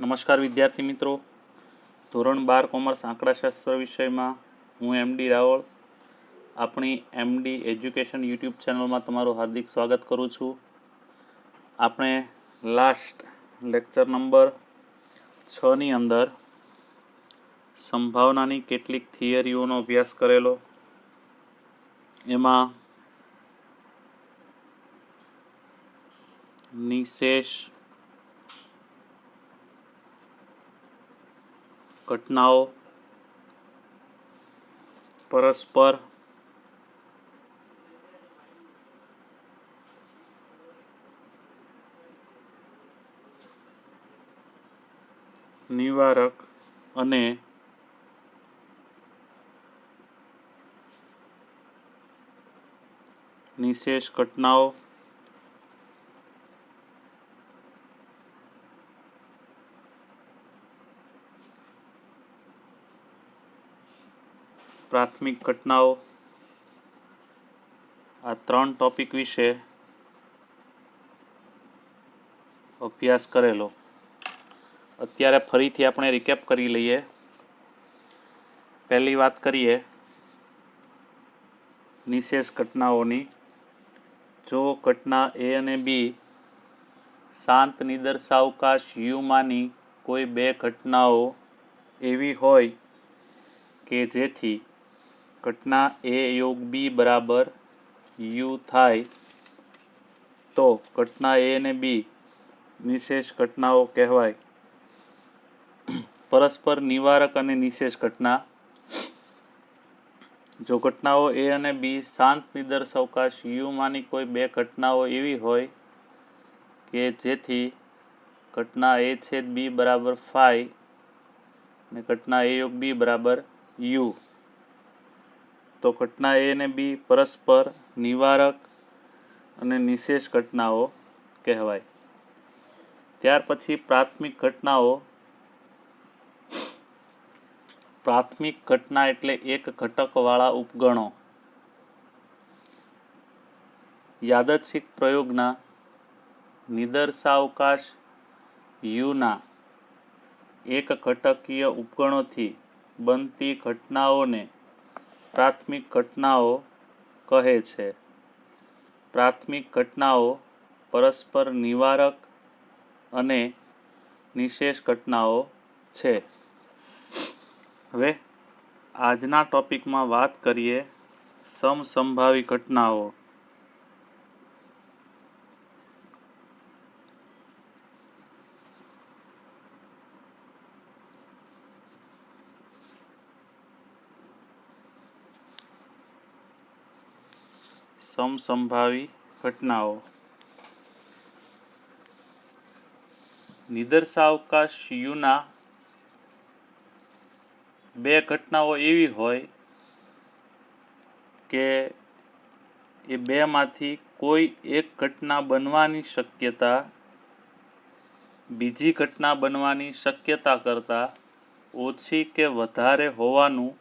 નમસ્કાર વિદ્યાર્થી મિત્રો. ધોરણ બાર કોમર્સ આંકડાશાસ્ત્ર વિષયમાં હું એમડી રાવળ. આપણી એમડી એજ્યુકેશન યુટ્યુબ ચેનલમાં તમારું હાર્દિક સ્વાગત કરું છું. આપણે લાસ્ટ લેક્ચર નંબર છની અંદર સંભાવનાની કેટલીક થિયરીઓનો અભ્યાસ કરેલો. એમાં નિશેષ ઘટનાઓ પરસ્પર નિવારક અને નિશેષ ઘટનાઓ પ્રાથમિક ઘટનાઓ. આ ત્રણ ટોપિક વિશે અભ્યાસ કરેલો. અત્યારે ફરીથી આપણે રિકેપ કરી લઈએ. પહેલી વાત કરીએ. નિશેષ ઘટનાઓની. જો ઘટના એ અને બી શાંત નિદર્શાવકાશ યુમાંની કોઈ બે ઘટનાઓ એવી હોય કે જેથી ઘટના એ યોગ બી બરાબર યુ થાય તો ઘટના એ અને બી નિશેષ ઘટનાઓ કહેવાય. પરસ્પર નિવારક અને નિશેષ ઘટના. જો ઘટનાઓ એ અને બી શાંત નિદર્શાવકાશ યુમાંની કોઈ બે ઘટનાઓ એવી હોય કે જેથી ઘટના એ છેદ બી બરાબર ફાઈ અને ઘટના એ યોગ બી બરાબર યુ તો ઘટના એ અને બી પરસ્પર નિવારક અને નિશેષ ઘટનાઓ કહેવાય. ત્યાર પછી પ્રાથમિક ઘટનાઓ. પ્રાથમિક ઘટના એટલે એક ઘટકવાળા ઉપગણો. યાદચ્છિક પ્રયોગના નિદર્શાવકાશ યુના એક ઘટકીય ઉપગણોથી બનતી ઘટનાઓને પ્રાથમિક ઘટનાઓ કહે છે. પ્રાથમિક ઘટનાઓ પરસ્પર નિવારક અને નિશેષ ઘટનાઓ છે. હવે આજના ટોપિકમાં વાત કરીએ સમસંભાવી ઘટનાઓ. સમસંભાવી ઘટનાઓ. નિદર્શાવકાશ યુના બે ઘટનાઓ એવી હોય કે એ બેમાંથી કોઈ એક ઘટના બનવાની શક્યતા, બીજી ઘટના બનવાની શક્યતા કરતાં ઓછી કે વધારે હોવાનું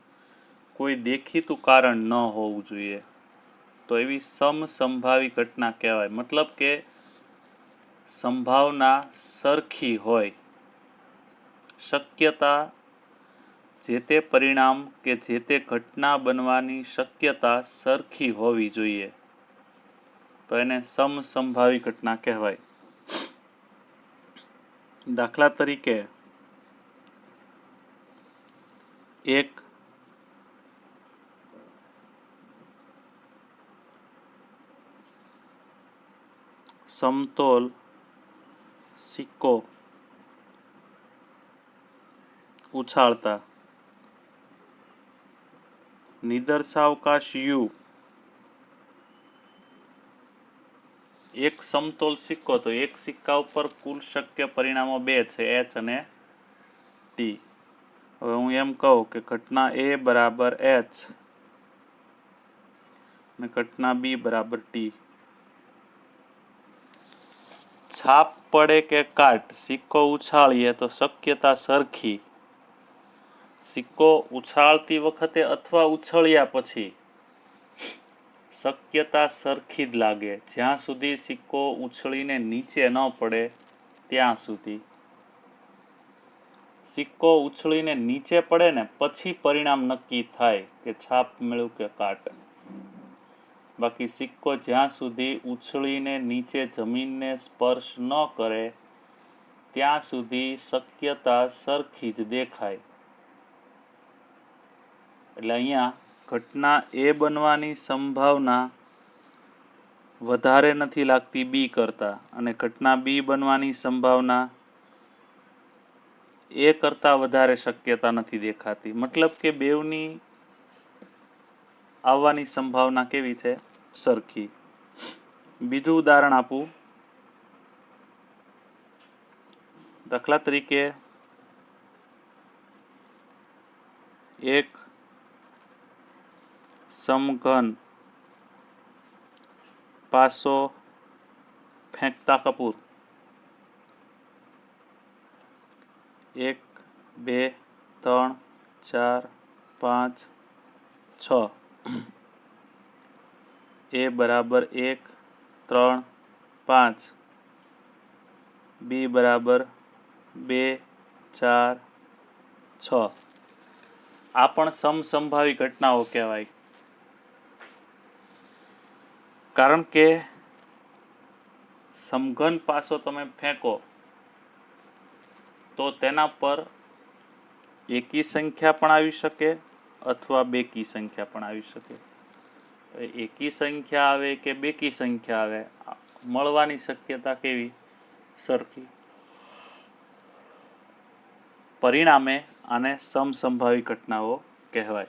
કોઈ દેખીતું કારણ ન હોવું જોઈએ. તો એવી સમસંભાવી ઘટના કહેવાય. મતલબ કે સંભાવના સરખી હોય. શક્યતા જે તે પરિણામ કે જે તે ઘટના બનવાની શક્યતા સરખી હોવી જોઈએ. તો એને સમસંભાવી ઘટના કહેવાય. દાખલા તરીકે એક સમતોલ સિક્કો ઉછાળતા. નિદર્શાવકાશ યુ. એક સમતોલ સિક્કો તો એક સિક્કા ઉપર કુલ શક્ય પરિણામો બે છે, એચ અને ટી હવે હું એમ કહું કે ઘટના એ બરાબર એચ અને ઘટના બી બરાબર ટી છાપ પડે કે કાટ, સિક્કો ઉછાળીએ તો શક્યતા સરખી. સિક્કો ઉછાળતી વખતે અથવા ઉછળ્યા પછી શક્યતા સરખી જ લાગે. જ્યાં સુધી સિક્કો ઉછળીને નીચે ન પડે, ત્યાં સુધી. સિક્કો ઉછળીને નીચે પડે ને પછી પરિણામ નક્કી થાય કે છાપ મેળવું કે કાટ. બાકી સિક્કો જ્યાં સુધી ઉછળીને નીચે જમીનને સ્પર્શ ન કરે, ત્યાં સુધી શક્યતા સરખી જ દેખાય. એટલે અહીંયા ઘટના એ બનવાની સંભાવના વધારે નથી લાગતી બી કરતા. અને ઘટના બી બનવાની સંભાવના એ કરતા વધારે શક્યતા નથી દેખાતી. મતલબ કે બેવની આવવાની સંભાવના કેવી છે? સરખી બીજું ઉદાહરણ આપું. દાખલા તરીકે એક સમઘન પાસો ફેંકતા કપૂર. એક, બે, ત્રણ, ચાર, પાંચ, છ. એ બરાબર એક ત્રણ પાંચ બી બરાબર બે ચાર છ આ પણ સમસંભાવી ઘટનાઓ કહેવાય કારણ કે સમઘન પાસો તમે ફેંકો તો તેના પર એકી સંખ્યા પણ આવી શકે અથવા બેકી સંખ્યા પણ આવી શકે હવે એકી સંખ્યા આવે કે બેકી સંખ્યા આવે? મળવાની શક્યતા કેવી? સરખી. પરિણામે આને સમસંભાવી ઘટનાઓ કહેવાય.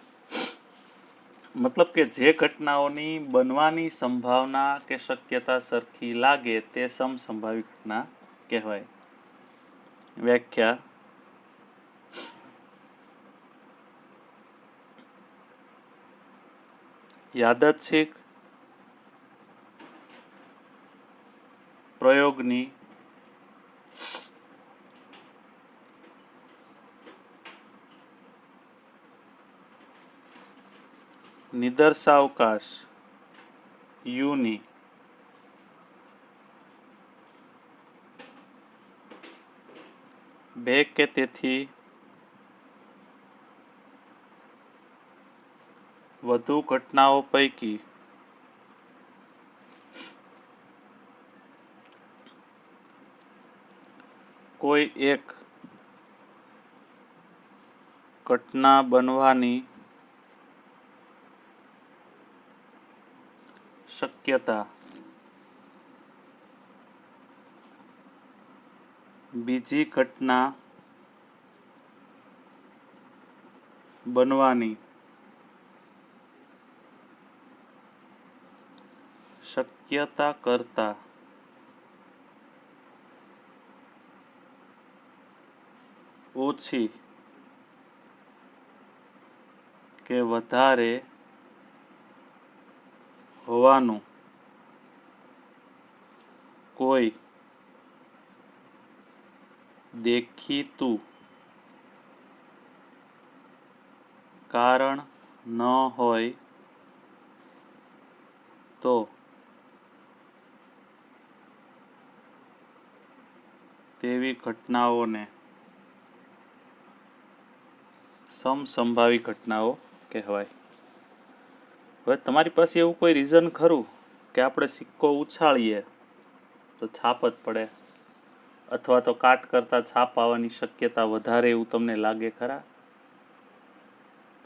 મતલબ કે જે ઘટનાઓની બનવાની સંભાવના કે શક્યતા સરખી લાગે તે સમસંભાવી ઘટના કહેવાય. વ્યાખ્યા યાદચ્છિક પ્રયોગની નિદર્શાવકાશ યુની બે કે તેથી વધુ ઘટનાઓ પૈકી કોઈ એક ઘટના બનવાની શક્યતા. બીજી ઘટના બનવાની શક્યતા કરતા ઓછી કે વધારે હોવાનું કોઈ દેખીતું કારણ ન હોય તો તેવી ઘટનાઓને સમસંભાવી ઘટનાઓ કહેવાય. હવે તમારી પાસે એવું કોઈ રીઝન ખરું કે આપણે સિક્કો ઉછાળીએ તો છાપ જ પડે? અથવા તો કાટ કરતા છાપ આવવાની શક્યતા વધારે એવું તમને લાગે ખરા?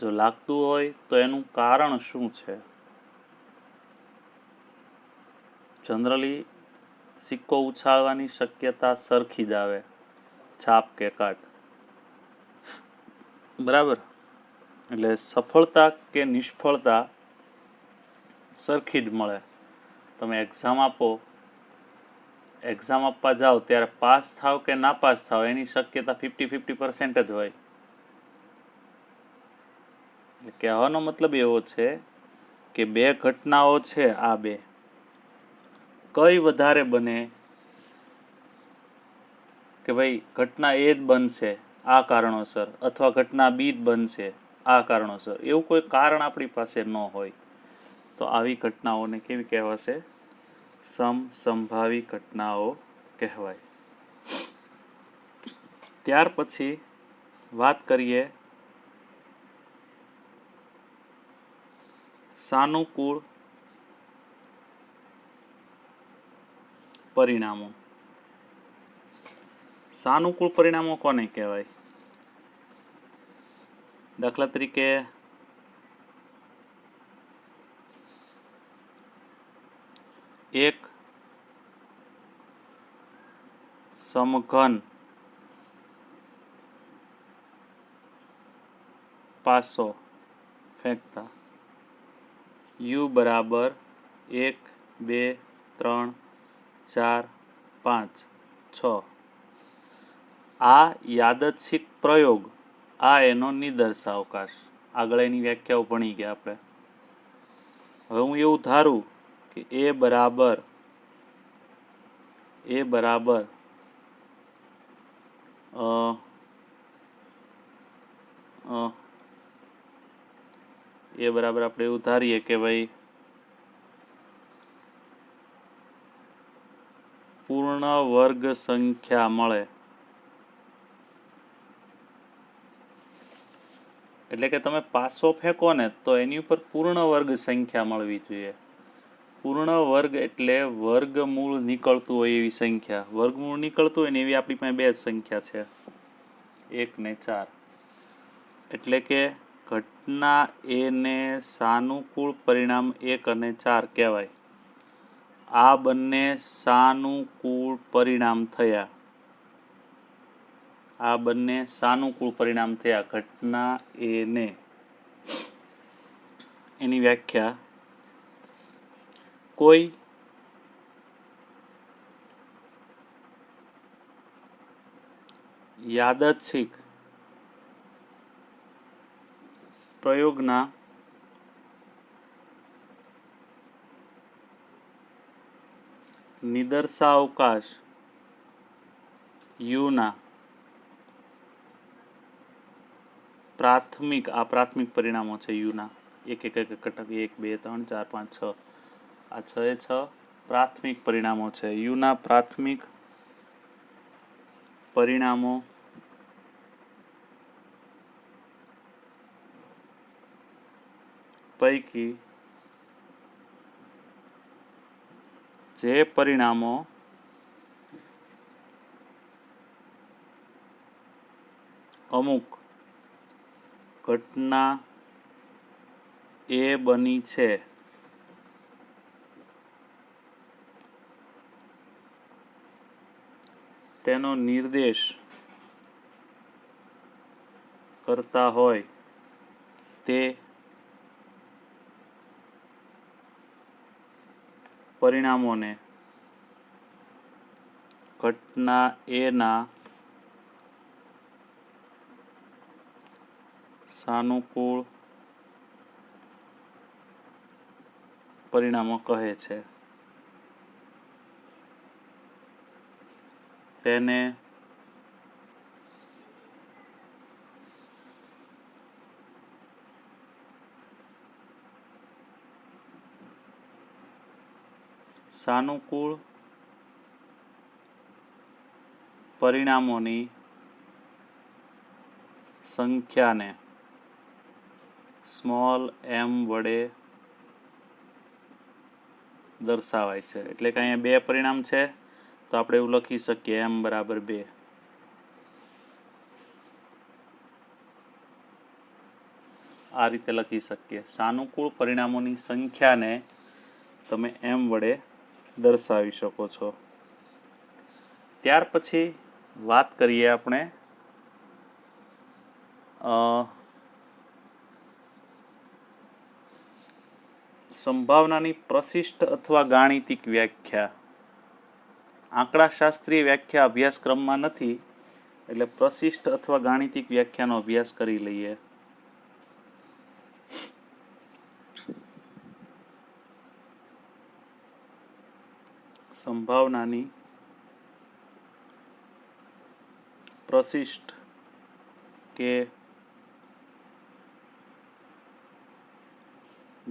જો લાગતું હોય તો એનું કારણ શું છે? જનરલી સિક્કો ઉછાળવાની શક્યતા સરખી જ આવે. છાપ કે કાટ. બરાબર? એટલે સફળતા કે નિષ્ફળતા સરખી જ મળે. તમે એક્ઝામ આપો. એક્ઝામ આપવા જાઓ, ત્યારે પાસ થાવ કે ના પાસ થાવ, એની શક્યતા ફિફ્ટી ફિફ્ટી પર્સન્ટ જ હોય. એટલે કહેવાનો મતલબ એવો છે કે બે ઘટનાઓ છે આ બે. કઈ વધારે બને? કે ભાઈ ઘટના એ જ બનશે, આ કારણોસર, અથવા ઘટના બી જ બનશે, આ કારણોસર, એવું કોઈ કારણ આપણી પાસે ન હોય. તો આવી ઘટનાઓને કેવી કહેવાશે? સમસંભાવી ઘટનાઓ કહેવાય. ત્યાર પછી વાત કરીએ સાનુકૂળ પરિણામો સાનુકૂળ પરિણામો કોને કહેવાય દાખલા તરીકે એક સમઘન પાસો ફેંકતા યુ બરાબર એક બે ત્રણ ચાર, પાંચ, છ. આ યાદચ્છિક પ્રયોગ આ એનો નિદર્શાવકાશ. આગળ એની વ્યાખ્યાઓ ભણી ગયા આપણે. હવે હું એવું ધારું કે એ બરાબર એ બરાબર એ બરાબર આપણે એવું ધારીએ કે ભાઈ પૂર્ણ વર્ગ સંખ્યા મળે. એટલે કે તમે પાસો ફેંકો ને તો એની ઉપર પૂર્ણ વર્ગ સંખ્યા મળવી જોઈએ. પૂર્ણ વર્ગ એટલે વર્ગમૂળ નીકળતું હોય એવી સંખ્યા. વર્ગમૂળ નીકળતું હોય ને એવી આપણી પાસે બે જ સંખ્યા છે. એક ને ચાર. એટલે કે ઘટના એને સાનુકૂળ પરિણામ એક અને ચાર કહેવાય. આ બંને સાનુકૂળ પરિણામ થયા. આ બંને સાનુકૂળ પરિણામ થયા. ઘટના એને એની વ્યાખ્યા. કોઈ યાદચ્છિક પ્રયોગના નિદર્શાવકાશ. યુના. પ્રાથમિક, આ પ્રાથમિક પરિણામો છે યુના. એક એક એક ઘટક, એક, બે, ત્રણ, ચાર, પાંચ, છ. આ છ એ છ પ્રાથમિક પરિણામો છે. યુના પ્રાથમિક પરિણામો. પૈકી જે પરિણામો અમુક ઘટના એ બની છે. તેનો નિર્દેશ કરતા હોય તે પરિણામોને ઘટના એના સાનુકૂળ પરિણામો કહે છે. તેને સાનુકૂળ પરિણામોની સંખ્યાને સ્મોલ એમ વડે દર્શાવાય છે. એટલે કે અહીંયા બે પરિણામ છે, તો આપણે એવું લખી શકીએ એમ બરાબર બે. આ રીતે લખી શકીએ. સાનુકૂળ પરિણામોની સંખ્યાને તમે એમ વડે દર્શાવી શકો છો. ત્યાર પછી વાત કરીએ આપણે સંભાવનાની પ્રશિષ્ટ અથવા ગાણિતિક વ્યાખ્યા. આંકડાશાસ્ત્રીય વ્યાખ્યા અભ્યાસક્રમમાં નથી, એટલે પ્રશિષ્ટ અથવા ગાણિતિક વ્યાખ્યાનો અભ્યાસ કરી લઈએ. સંભાવનાની પ્રશિષ્ટ કે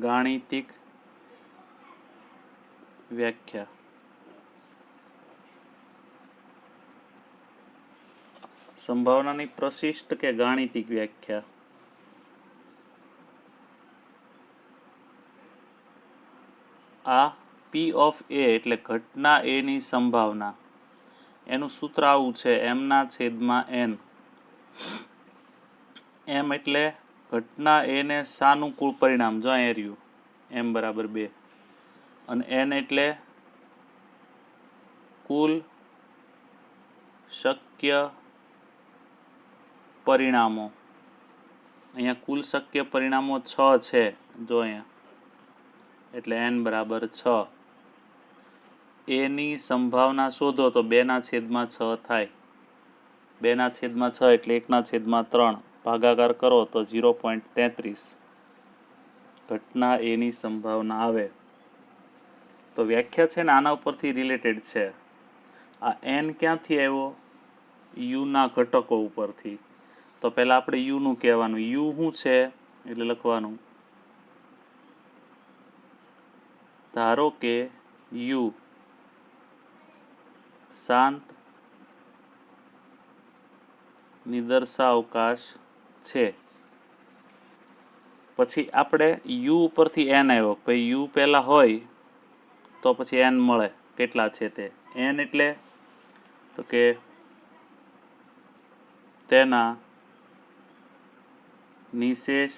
ગાણિતિક વ્યાખ્યા સંભાવનાની પ્રશિષ્ટ કે ગાણિતિક વ્યાખ્યા આ પી ઓફ એ એટલે ઘટના એની સંભાવના. એનું સૂત્ર આવું છે એમના છેદમાં એન એમ એટલે ઘટના એને ને સાનુકૂળ પરિણામ, જો અહીંયા રહ્યું એમ બરાબર બે. અને એન એટલે કુલ શક્ય પરિણામો. અહીંયા કુલ શક્ય પરિણામો છ છે, જો અહીંયા. એટલે એન બરાબર છ. એની સંભાવના શોધો તો બેના છેદમાં છ થાય. બેના છેદમાં છ એટલે એકના છેદમાં ત્રણ. ભાગાકાર કરો તો ઝીરો પોઈન્ટ તેત્રીસ. ઘટના એની સંભાવના આવે. તો વ્યાખ્યા છે ને આના ઉપરથી રિલેટેડ છે. આ એન ક્યાંથી આવ્યો? યુના ઘટકો ઉપરથી. તો પહેલાં આપણે યુનું કહેવાનું. યુ શું છે? એટલે લખવાનું. ધારો કે યુ શાંત નિદર્શાવકાશ છે. પછી આપણે યુ ઉપરથી એન આવ્યો. ભાઈ યુ પહેલાં હોય તો પછી એન મળે. કેટલા છે તે? એન એટલે તો કે તેના નિશેષ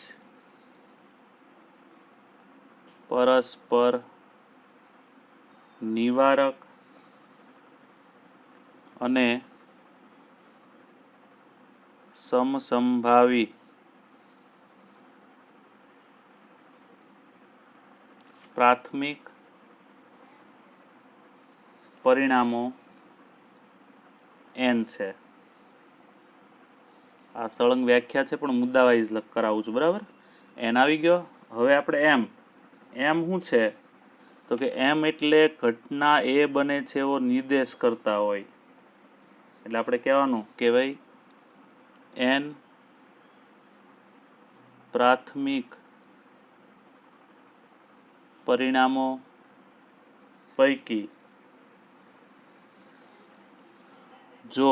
પરસ્પર નિવારક અને સમસંભાવી પ્રાથમિક પરિણામો એન છે. આ સળંગ વ્યાખ્યા છે, પણ મુદ્દા વાઇઝ કરાવું છું, બરાબર? એન આવી ગયો. હવે આપણે એમ. એમ શું છે? તો કે એમ એટલે ઘટના એ બને છે એવો નિર્દેશ કરતા હોય. એટલે આપણે કહેવાનું કે ભાઈ, એન પ્રાથમિક પરિણામો પૈકી જો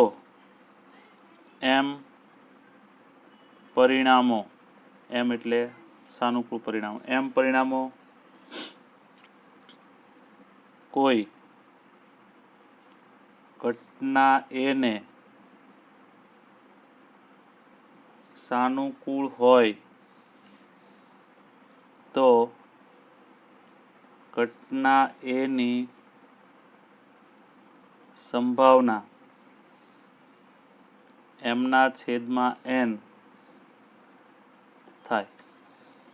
એમ પરિણામો, એમ એટલે સાનુકૂળ પરિણામો, એમ પરિણામો કોઈ ઘટના એને સાનુકૂળ હોય તો ઘટના એની સંભાવના એમના છેદમાં એન થાય.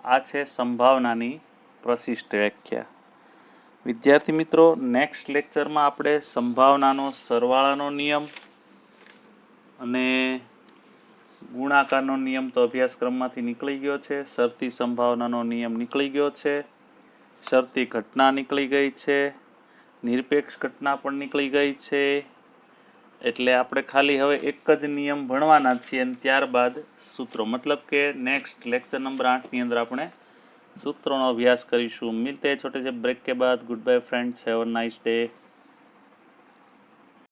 આ છે સંભાવનાની પ્રશિષ્ટ વ્યાખ્યા. વિદ્યાર્થી મિત્રો નેક્સ્ટ લેક્ચરમાં આપણે સંભાવનાનો, સરવાળાનો નિયમ અને ગુણાકારનો નિયમ તો અભ્યાસક્રમમાંથી નીકળી ગયો છે. શરતી સંભાવનાનો નિયમ નીકળી ગયો છે. શરતી ઘટના નીકળી ગઈ છે. નિરપેક્ષ ઘટના પણ નીકળી ગઈ છે. એટલે આપણે ખાલી હવે એક જ નિયમ ભણવાના છીએ અને ત્યારબાદ સૂત્રો. મતલબ કે નેક્સ્ટ લેક્ચર નંબર આઠની અંદર આપણે સૂત્રોનો અભ્યાસ કરીશું. મિલતે છોટે છે. બ્રેક કે બાદ. Good bye friends. Have a nice day.